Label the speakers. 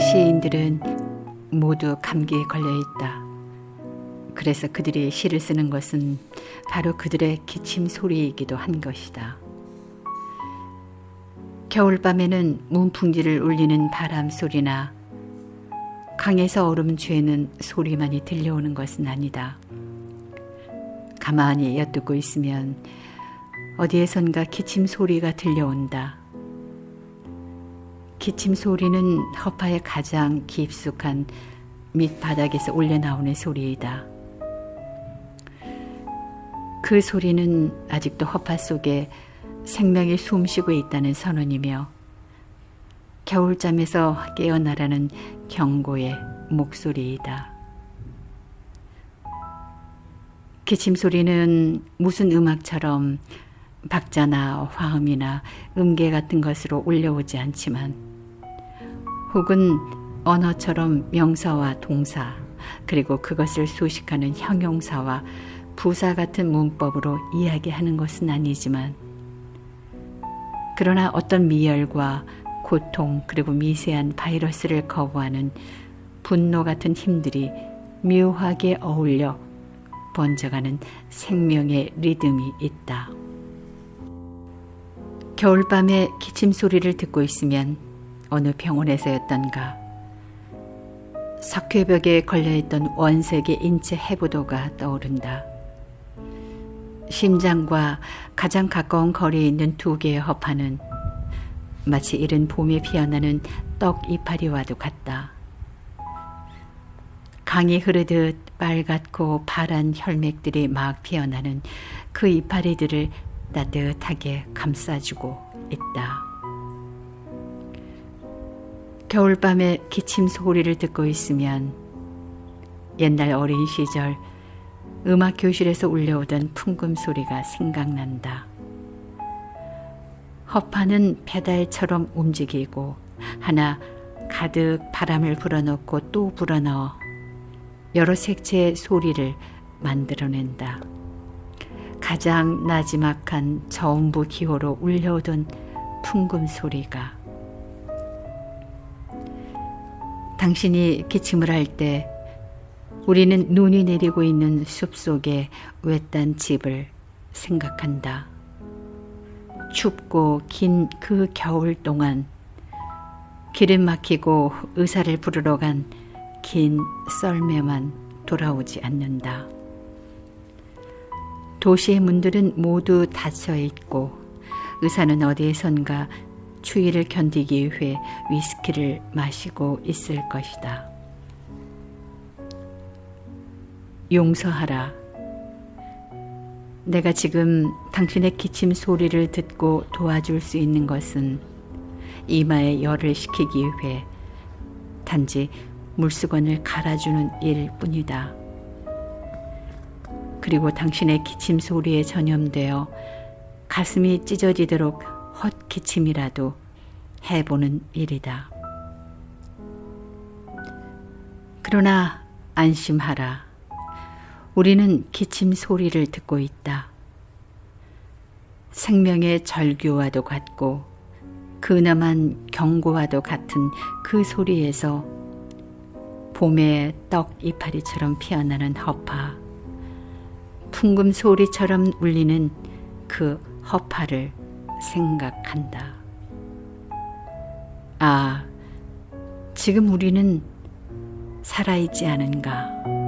Speaker 1: 시인들은 모두 감기에 걸려 있다. 그래서 그들이 시를 쓰는 것은 바로 그들의 기침 소리이기도 한 것이다. 겨울밤에는 문풍지를 울리는 바람 소리나 강에서 얼음 죄는 소리만이 들려오는 것은 아니다. 가만히 엿듣고 있으면 어디에선가 기침 소리가 들려온다. 기침 소리는 허파의 가장 깊숙한 밑바닥에서 울려 나오는 소리이다. 그 소리는 아직도 허파 속에 생명이 숨쉬고 있다는 선언이며 겨울잠에서 깨어나라는 경고의 목소리이다. 기침 소리는 무슨 음악처럼 박자나 화음이나 음계 같은 것으로 울려오지 않지만 혹은 언어처럼 명사와 동사 그리고 그것을 수식하는 형용사와 부사 같은 문법으로 이야기하는 것은 아니지만 그러나 어떤 미열과 고통 그리고 미세한 바이러스를 거부하는 분노 같은 힘들이 묘하게 어울려 번져가는 생명의 리듬이 있다. 겨울밤에 기침 소리를 듣고 있으면 어느 병원에서였던가 석회벽에 걸려있던 원색의 인체 해부도가 떠오른다. 심장과 가장 가까운 거리에 있는 두 개의 허파는 마치 이른 봄에 피어나는 떡 이파리와도 같다. 강이 흐르듯 빨갛고 파란 혈맥들이 막 피어나는 그 이파리들을 따뜻하게 감싸주고 있다. 겨울밤에 기침 소리를 듣고 있으면 옛날 어린 시절 음악 교실에서 울려오던 풍금 소리가 생각난다. 허파는 페달처럼 움직이고 하나 가득 바람을 불어넣고 또 불어넣어 여러 색채의 소리를 만들어낸다. 가장 나지막한 저음부 기호로 울려오던 풍금 소리가 당신이 기침을 할 때 우리는 눈이 내리고 있는 숲 속의 외딴 집을 생각한다. 춥고 긴 그 겨울 동안 기름 막히고 의사를 부르러 간 긴 썰매만 돌아오지 않는다. 도시의 문들은 모두 닫혀 있고 의사는 어디에선가 추위를 견디기 위해 위스키를 마시고 있을 것이다. 용서하라. 내가 지금 당신의 기침 소리를 듣고 도와줄 수 있는 것은 이마에 열을 식히기 위해 단지 물수건을 갈아주는 일 뿐이다. 그리고 당신의 기침 소리에 전염되어 가슴이 찢어지도록 헛기침이라도 해보는 일이다. 그러나 안심하라. 우리는 기침 소리를 듣고 있다. 생명의 절규와도 같고 그나만 경고와도 같은 그 소리에서 봄의 떡 이파리처럼 피어나는 허파, 풍금 소리처럼 울리는 그 허파를 생각한다. 아, 지금 우리는 살아있지 않은가?